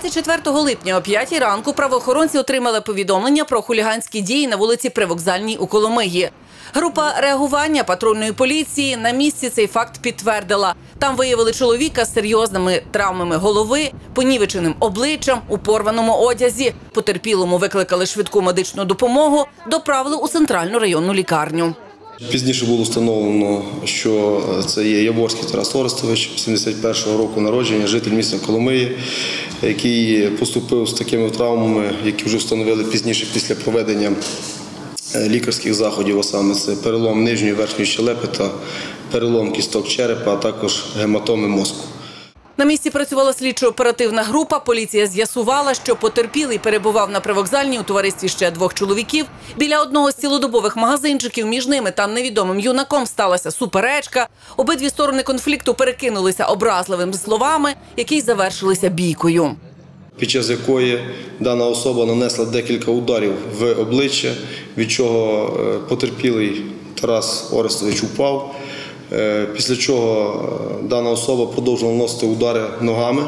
24 липня о 5 ранку правоохоронці отримали повідомлення про хуліганські дії на вулиці Привокзальній у Коломиї. Група реагування патрульної поліції на місці цей факт підтвердила. Там виявили чоловіка з серйозними травмами голови, понівеченим обличчям у порваному одязі. Потерпілому викликали швидку медичну допомогу, доправили у центральну районну лікарню. Пізніше було встановлено, що це є Яборський Тарас Орестович, 71-го року народження, житель міста Коломиї, який поступив з такими травмами, які вже встановили пізніше після проведення е, лікарських заходів, а саме це перелом нижньої верхньої щелепи та перелом кісток черепа, а також гематоми мозку. На місці працювала слідчо-оперативна група. Поліція з'ясувала, що потерпілий перебував на привокзальній у товаристві ще двох чоловіків. Біля одного з цілодобових магазинчиків між ними та невідомим юнаком сталася суперечка. Обидві сторони конфлікту перекинулися образливими словами, які завершилися бійкою. під час якої дана особа нанесла декілька ударів в обличчя, від чого е, потерпілий Тарас Орестович упав. Е, Після чого е, дана особа продовжила наносити удари ногами,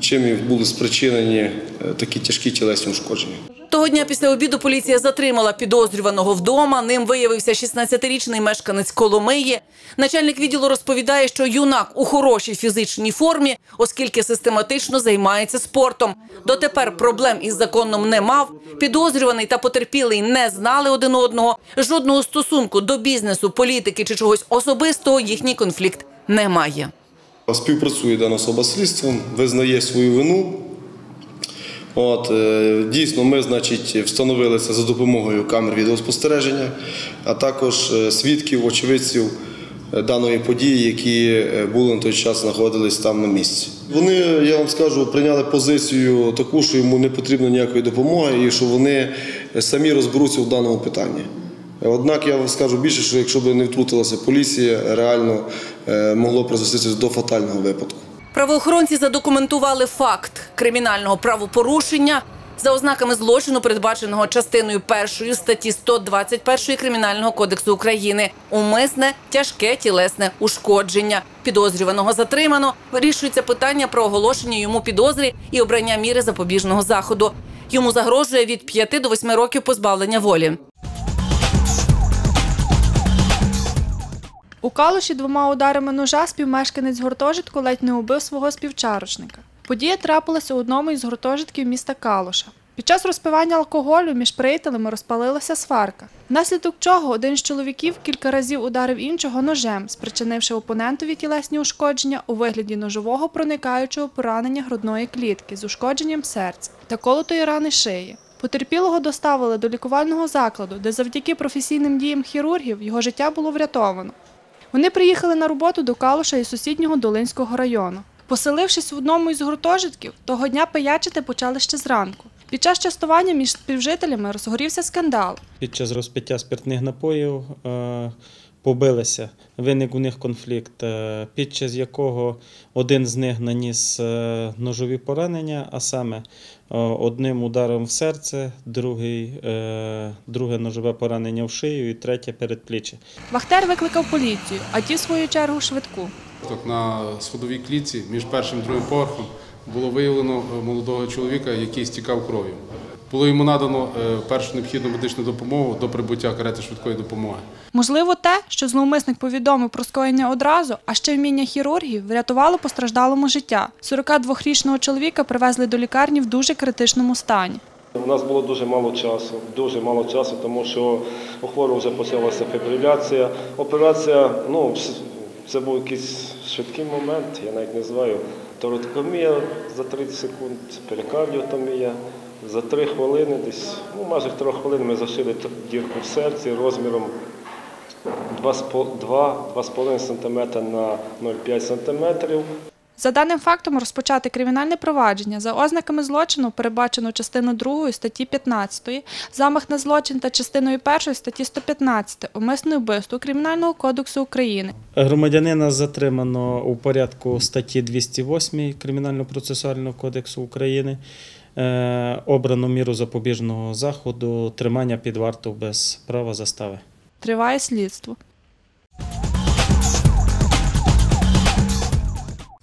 чим і були спричинені е, такі тяжкі тілесні ушкодження. Того дня після обіду поліція затримала підозрюваного вдома. Ним виявився 16-річний мешканець Коломиї. Начальник відділу розповідає, що юнак у хорошій фізичній формі, оскільки систематично займається спортом. Дотепер проблем із законом не мав. Підозрюваний та потерпілий не знали один одного. Жодного стосунку до бізнесу, політики чи чогось особистого їхній конфлікт не має. Співпрацює дана особа слідством, визнає свою вину. От, е, дійсно, ми, значить, встановили це за допомогою камер відеоспостереження, а також е, свідків, очевидців е, даної події, які були на той час знаходились там на місці. Вони, я вам скажу, прийняли позицію таку, що йому не потрібно ніякої допомоги і що вони самі розберуться в даному питанні. Однак я вам скажу більше, що якщо б не втрутилася поліція, реально могло призвестися до фатального випадку. Правоохоронці задокументували факт кримінального правопорушення за ознаками злочину, передбаченого частиною першої статті 121 Кримінального кодексу України. Умисне тяжке тілесне ушкодження. Підозрюваного затримано. Вирішується питання про оголошення йому підозри і обрання міри запобіжного заходу. Йому загрожує від 5 до 8 років позбавлення волі. У Калуші двома ударами ножа співмешканець гуртожитку ледь не убив свого співчарочника. Подія трапилася у одному із гуртожитків міста Калуша. Під час розпивання алкоголю між приятелями розпалилася сварка, внаслідок чого один з чоловіків кілька разів ударив іншого ножем, спричинивши опонентові тілесні ушкодження у вигляді ножового проникаючого поранення грудної клітки з ушкодженням серця та колотої рани шиї. Потерпілого доставили до лікувального закладу, де завдяки професійним діям хірургів його життя було врятовано. Вони приїхали на роботу до Калуша із сусіднього Долинського району. Поселившись в одному із гуртожитків, того дня пиячити почали ще зранку. Під час частування між співжителями розгорівся скандал. Під час розпиття спиртних напоїв е, побилися. Виник у них конфлікт, е, під час якого один з них наніс е, ножові поранення, а саме е, одним ударом в серце, другий, друге ножове поранення в шию і третє передпліччя. Вахтер викликав поліцію, а ті, в свою чергу, швидку. Так, На сходовій клітці між першим і другим поверхом було виявлено молодого чоловіка, який стікав кров'ю. Було йому надано е, першу необхідну медичну допомогу до прибуття карети швидкої допомоги. Можливо, те, що зловмисник повідомив про скоєння одразу, а ще вміння хірургів врятувало постраждалому життя. 42-річного чоловіка привезли до лікарні в дуже критичному стані. У нас було дуже мало часу, дуже мало часу, тому що у хворого вже почалася фібриляція. Операція, ну, це був якийсь швидкий момент, я навіть не знаю. Торотокомія за 30 секунд, перикардіотомія. За 3 хвилини, десь, ну майже 3 хвилини ми зашили дірку в серці розміром 2,5 см на 0,5 см. За даним фактом розпочати кримінальне провадження за ознаками злочину передбачено частиною 2 статті 15, замах на злочин та частиною 1 статті 115 умисне вбивство Кримінального кодексу України. Громадянина затримано у порядку статті 208 Кримінально-процесуального кодексу України. Е, Обрано міру запобіжного заходу тримання під вартою без права застави. Триває слідство.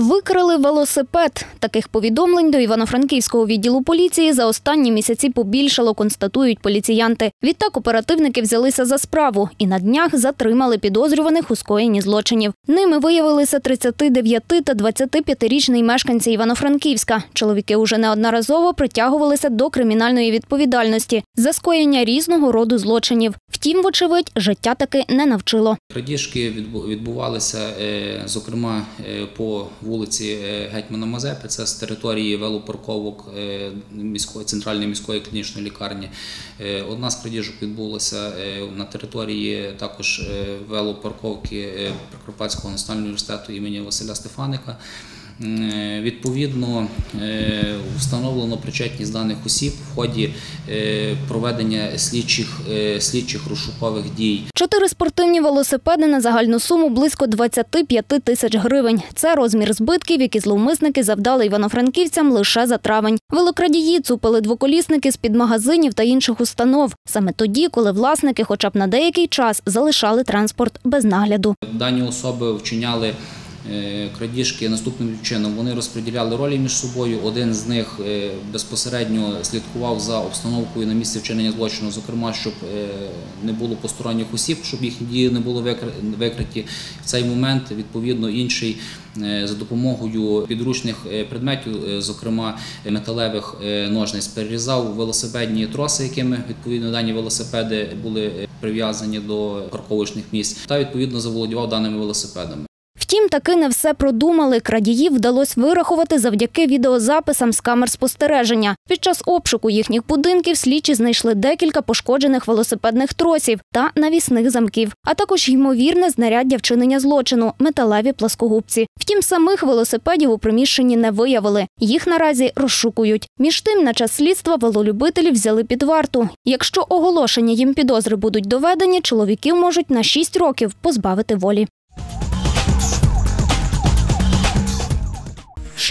Викрили велосипед. Таких повідомлень до Івано-Франківського відділу поліції за останні місяці побільшало, констатують поліціянти. Відтак оперативники взялися за справу і на днях затримали підозрюваних у скоєнні злочинів. Ними виявилися 39 та 25-річний мешканці Івано-Франківська. Чоловіки уже неодноразово притягувалися до кримінальної відповідальності за скоєння різного роду злочинів. Втім, вочевидь, життя таки не навчило. Крадіжки відбу- відбувалися, е, зокрема, е, по вулиці е, Гетьмана Мазепи, це з території велопарковок е, міської центральної міської клінічної лікарні. Е, Одна з крадіжок відбулася на території також велопарковки Прикарпатського національного університету імені Василя Стефаника. Е, Відповідно, е, встановлено причетність даних осіб в ході е, проведення слідчих, слідчих розшукових дій. Чотири спортивні велосипеди на загальну суму близько 25 тисяч гривень. Це розмір збитків, які зловмисники завдали івано-франківцям лише за травень. Велокрадії цупили двоколісники з-під магазинів та інших установ. Саме тоді, коли власники хоча б на деякий час залишали транспорт без нагляду. Дані особи вчиняли крадіжки наступним чином. Вони розподіляли ролі між собою. Один з них е, безпосередньо слідкував за обстановкою на місці вчинення злочину, зокрема, щоб е, не було посторонніх осіб, щоб їхні дії не були викр- викриті. В цей момент відповідно інший. е, За допомогою підручних е, предметів, е, зокрема е, металевих е, ножниць, перерізав велосипедні троси, якими відповідно дані велосипеди були е, прив'язані до парковочних місць, та відповідно заволодівав даними велосипедами. Втім, таки не все продумали. Крадіїв вдалося вирахувати завдяки відеозаписам з камер спостереження. Під час обшуку їхніх будинків слідчі знайшли декілька пошкоджених велосипедних тросів та навісних замків, а також ймовірне знаряддя вчинення злочину металеві пласкогубці. Втім, самих велосипедів у приміщенні не виявили. Їх наразі розшукують. Між тим, на час слідства велолюбителів взяли під варту. Якщо оголошення їм підозри будуть доведені, чоловіків можуть на 6 років позбавити волі.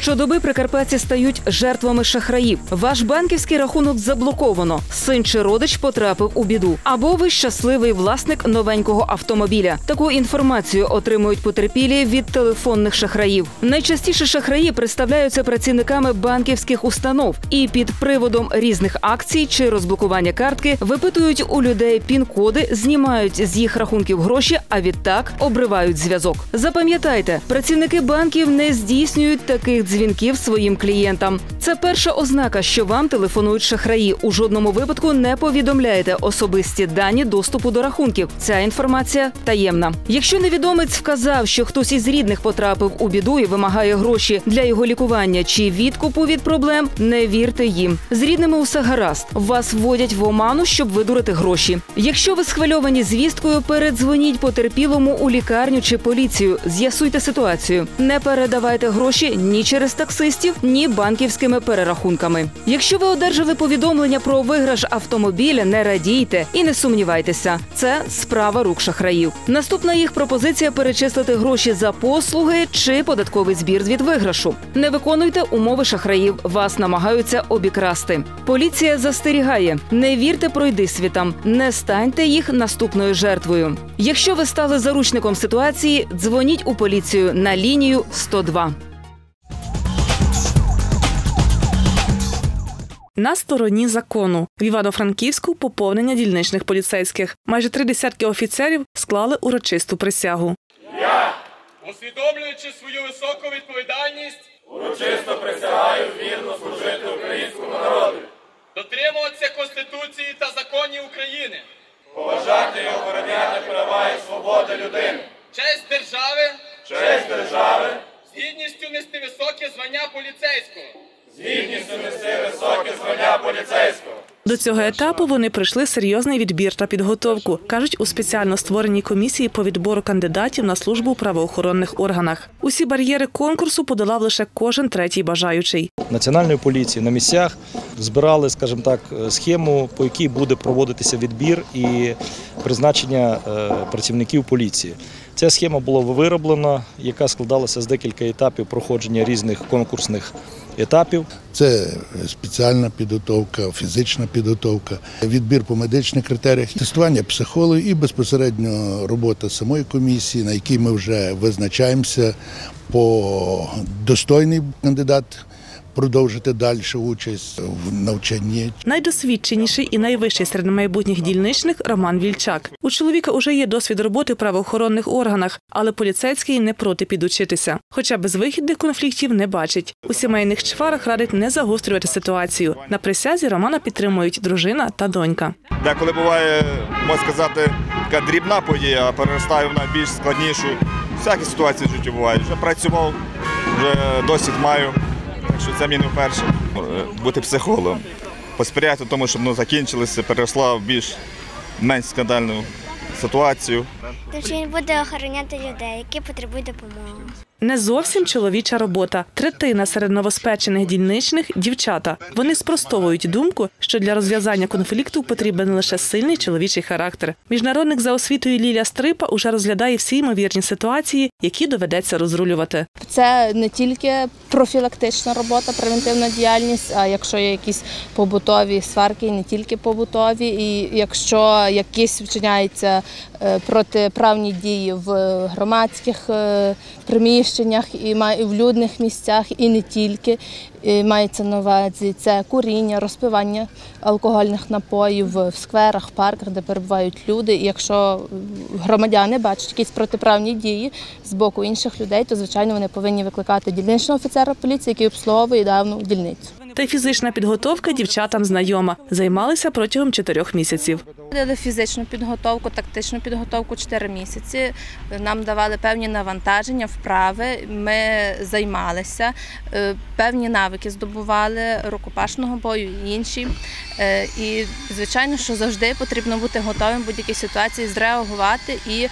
Щодоби прикарпатці стають жертвами шахраїв. Ваш банківський рахунок заблоковано. Син чи родич потрапив у біду. Або ви щасливий власник новенького автомобіля. Таку інформацію отримують потерпілі від телефонних шахраїв. Найчастіше шахраї представляються працівниками банківських установ і під приводом різних акцій чи розблокування картки випитують у людей пін-коди, знімають з їх рахунків гроші, а відтак обривають зв'язок. Запам'ятайте, працівники банків не здійснюють таких дзвінків своїм клієнтам. Це перша ознака, що вам телефонують шахраї. У жодному випадку не повідомляйте особисті дані доступу до рахунків. Ця інформація таємна. Якщо невідомець вказав, що хтось із рідних потрапив у біду і вимагає гроші для його лікування чи відкупу від проблем, не вірте їм. З рідними усе гаразд. Вас вводять в оману, щоб видурити гроші. Якщо ви схвильовані звісткою, передзвоніть потерпілому у лікарню чи поліцію. З'ясуйте ситуацію. Не передавайте гроші ні через таксистів, ні банківськими перерахунками. Якщо ви одержали повідомлення про виграш автомобіля, не радійте і не сумнівайтеся. Це справа рук шахраїв. Наступна їх пропозиція перечислити гроші за послуги чи податковий збір від виграшу. Не виконуйте умови шахраїв. Вас намагаються обікрасти. Поліція застерігає: не вірте пройди світам, не станьте їх наступною жертвою. Якщо ви стали заручником ситуації, дзвоніть у поліцію на лінію 102. На стороні закону. В Івано-Франківську поповнення дільничних поліцейських. Майже три десятки офіцерів склали урочисту присягу. Я, Усвідомлюючи свою високу відповідальність, урочисто присягаю вірно служити українському народу, дотримуватися Конституції та законів України, поважати і охороняти права і свободи людини, честь держави, честь держави, з гідністю нести високі звання поліцейського, з гідністю нести високе звання поліцейського. До цього етапу вони пройшли серйозний відбір та підготовку, кажуть у спеціально створеній комісії по відбору кандидатів на службу у правоохоронних органах. Усі бар'єри конкурсу подолав лише кожен третій бажаючий. Національної поліції на місцях збирали, скажімо так, схему, по якій буде проводитися відбір і призначення е, працівників поліції. Ця схема була вироблена, яка складалася з декілька етапів проходження різних конкурсних етапів. Це спеціальна підготовка, фізична підготовка, відбір по медичних критеріях, тестування психологів і безпосередньо робота самої комісії, на якій ми вже визначаємося по достойний кандидат продовжити далі участь в навчанні. Найдосвідченіший і найвищий серед майбутніх дільничних Роман Вільчак. У чоловіка уже є досвід роботи в правоохоронних органах, але поліцейський не проти підучитися. Хоча безвихідних конфліктів не бачить. У сімейних чварах радить не загострювати ситуацію. На присязі Романа підтримують дружина та донька. Деколи буває, можна сказати, така дрібна подія, а переростає вона більш складнішу. Всякі ситуації в житті бувають. Вже працював, вже досвід маю, що це мені вперше. Е, Бути психологом, посприяти тому, щоб ну, закінчилося, переросла в більш менш скандальну ситуацію. Тому що він буде охороняти людей, які потребують допомоги. Не зовсім чоловіча робота. Третина серед новоспечених дільничних дівчата. Вони спростовують думку, що для розв'язання конфлікту потрібен лише сильний чоловічий характер. Міжнародник за освітою Лілія Стрипа уже розглядає всі ймовірні ситуації, які доведеться розрулювати. Це не тільки профілактична робота, превентивна діяльність, а якщо є якісь побутові сварки, не тільки побутові, і якщо якісь вчиняються протиправні дії в громадських е, приміщеннях і в людних місцях, і не тільки і мається на увазі це куріння, розпивання алкогольних напоїв в скверах, в парках, де перебувають люди. І якщо громадяни бачать якісь протиправні дії з боку інших людей, то звичайно вони повинні викликати дільничного офіцера поліції, який обслуговує давну дільницю. Та фізична підготовка дівчатам знайома. Займалися протягом чотирьох місяців. Дали фізичну підготовку, тактичну підготовку чотири місяці. Нам давали певні навантаження, вправи. Ми займалися, е, певні навики здобували рукопашного бою і інші. Е, І звичайно, що завжди потрібно бути готовим в будь-якій ситуації, зреагувати і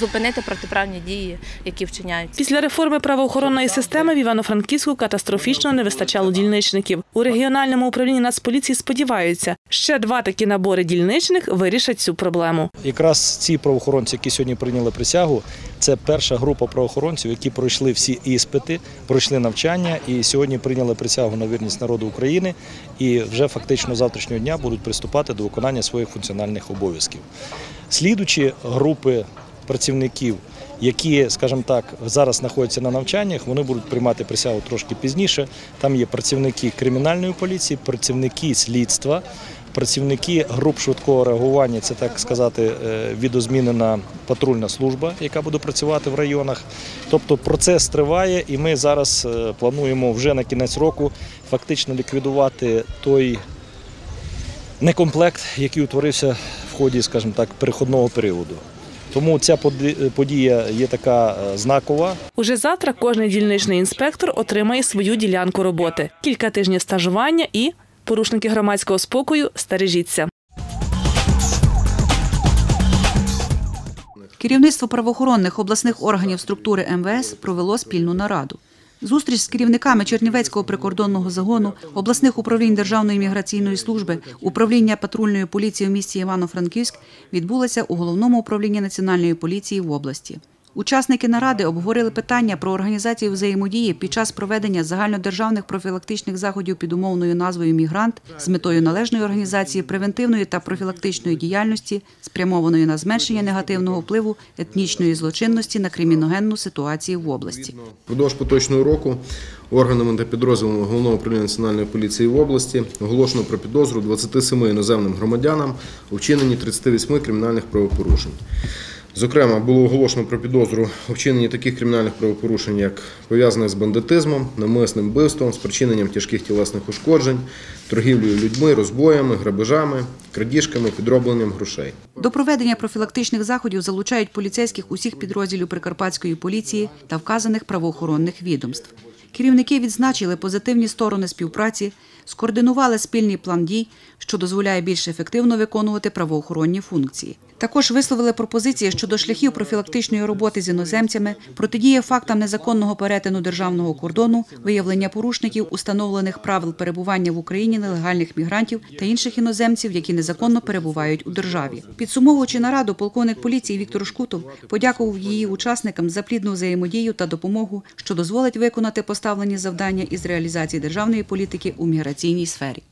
зупинити протиправні дії, які вчиняються. Після реформи правоохоронної системи в Івано-Франківську катастрофічно не вистачало дільничників. У регіональному управлінні Нацполіції сподіваються, ще два такі набори дільничних вирішать цю проблему. Якраз ці правоохоронці, які сьогодні прийняли присягу, це перша група правоохоронців, які пройшли всі іспити, пройшли навчання і сьогодні прийняли присягу на вірність народу України і вже фактично завтрашнього дня будуть приступати до виконання своїх функціональних обов'язків. Слідучі групи працівників, які, скажімо так, зараз знаходяться на навчаннях, вони будуть приймати присягу трошки пізніше. Там є працівники кримінальної поліції, працівники слідства. Працівники груп швидкого реагування, це так сказати, е, відозмінена патрульна служба, яка буде працювати в районах. Тобто процес триває, і ми зараз е, плануємо вже на кінець року фактично ліквідувати той некомплект, який утворився в ході, скажімо так, переходного періоду. Тому ця подія є така е, знакова. Уже завтра кожний дільничний інспектор отримає свою ділянку роботи. Кілька тижнів стажування і порушники громадського спокою стережіться. Керівництво правоохоронних обласних органів структури МВС провело спільну нараду. Зустріч з керівниками Чернівецького прикордонного загону, обласних управлінь Державної міграційної служби, управління патрульної поліції у місті Івано-Франківськ відбулася у головному управлінні Національної поліції в області. Учасники наради обговорили питання про організацію взаємодії під час проведення загальнодержавних профілактичних заходів під умовною назвою Мігрант з метою належної організації превентивної та профілактичної діяльності, спрямованої на зменшення негативного впливу етнічної злочинності на криміногенну ситуацію в області. Впродовж поточного року органами та підрозділами Головного управління Національної поліції в області оголошено про підозру 27 іноземним громадянам у вчиненні 38 кримінальних правопорушень. Зокрема, було оголошено про підозру у таких кримінальних правопорушень, як пов'язане з бандитизмом, навмисним вбивством, спричиненням тяжких тілесних ушкоджень, торгівлею людьми, розбоями, грабежами, крадіжками, підробленням грошей. До проведення профілактичних заходів залучають поліцейських усіх підрозділів Прикарпатської поліції та вказаних правоохоронних відомств. Керівники відзначили позитивні сторони співпраці, скоординували спільний план дій, що дозволяє більш ефективно виконувати правоохоронні функції. Також висловили пропозиції щодо шляхів профілактичної роботи з іноземцями, протидії фактам незаконного перетину державного кордону, виявлення порушників, установлених правил перебування в Україні нелегальних мігрантів та інших іноземців, які незаконно перебувають у державі. Підсумовуючи нараду, полковник поліції Віктор Шкутов подякував її учасникам за плідну взаємодію та допомогу, що дозволить виконати поставлені завдання із реалізації державної політики у міграційній сфері.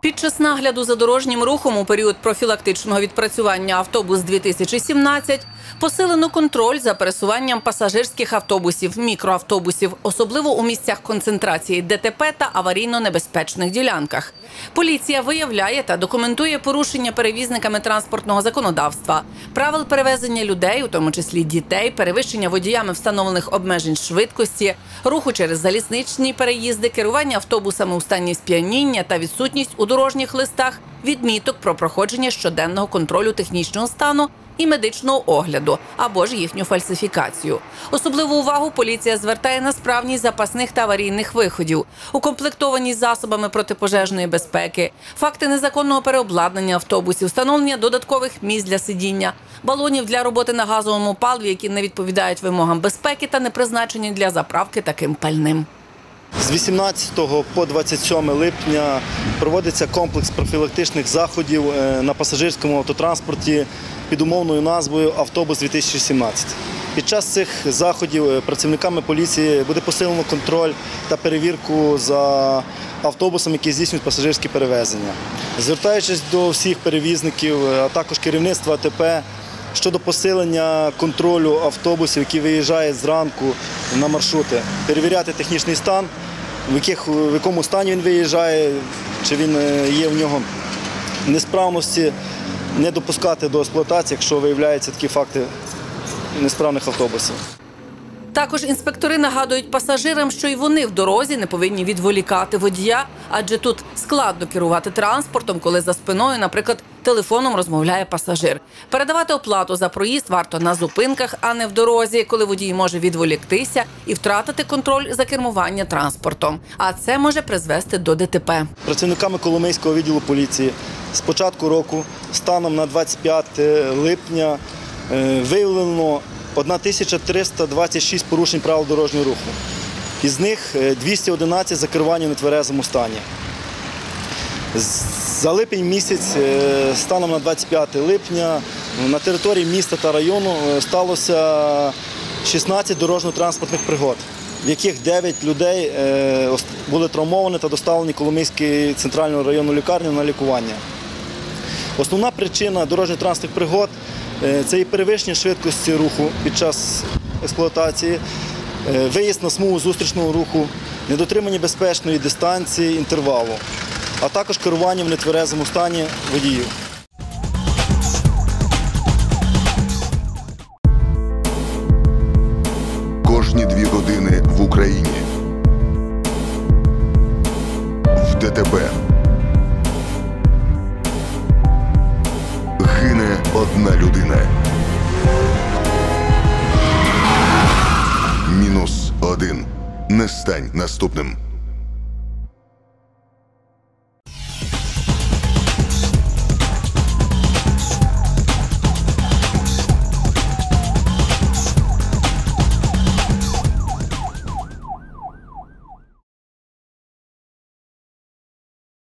Під час нагляду за дорожнім рухом у період профілактичного відпрацювання автобус 2017 посилено контроль за пересуванням пасажирських автобусів, мікроавтобусів, особливо у місцях концентрації ДТП та аварійно-небезпечних ділянках. Поліція виявляє та документує порушення перевізниками транспортного законодавства, правил перевезення людей, у тому числі дітей, перевищення водіями встановлених обмежень швидкості, руху через залізничні переїзди, керування автобусами у стані сп'яніння та відсутність у дорожніх листах відміток про проходження щоденного контролю технічного стану і медичного огляду або ж їхню фальсифікацію. Особливу увагу поліція звертає на справність запасних та аварійних виходів, укомплектованість засобами протипожежної безпеки, факти незаконного переобладнання автобусів, встановлення додаткових місць для сидіння, балонів для роботи на газовому паливі, які не відповідають вимогам безпеки та не призначені для заправки таким пальним. З 18 по 27 липня проводиться комплекс профілактичних заходів е, на пасажирському автотранспорті під умовною назвою Автобус 2017. Під час цих заходів е, працівниками поліції буде посилено контроль та перевірку за автобусами, які здійснюють пасажирські перевезення. Звертаючись до всіх перевізників, е, а також керівництва АТП, щодо посилення контролю автобусів, які виїжджають зранку на маршрути, перевіряти технічний стан, в, якому стані він виїжджає, чи він е, є в нього несправності, не допускати до експлуатації, якщо виявляються такі факти несправних автобусів. Також інспектори нагадують пасажирам, що й вони в дорозі не повинні відволікати водія, адже тут складно керувати транспортом, коли за спиною, наприклад, телефоном розмовляє пасажир. Передавати оплату за проїзд варто на зупинках, а не в дорозі, коли водій може відволіктися і втратити контроль за кермування транспортом. А це може призвести до ДТП. Працівниками Коломийського відділу поліції з початку року, станом на 25 липня, е, виявлено 1326 порушень правил дорожнього руху. Із них е, 211 за керування в нетверезому стані. За липень місяць, е, станом на 25 липня, на території міста та району е, сталося 16 дорожньо-транспортних пригод, в яких 9 людей е, були травмовані та доставлені в Коломийську центральну районну лікарню на лікування. Основна причина дорожньо-транспортних пригод це і перевищення швидкості руху під час експлуатації, е, виїзд на смугу зустрічного руху, недотримання безпечної дистанції, інтервалу, а також керування в нетверезому стані водіїв.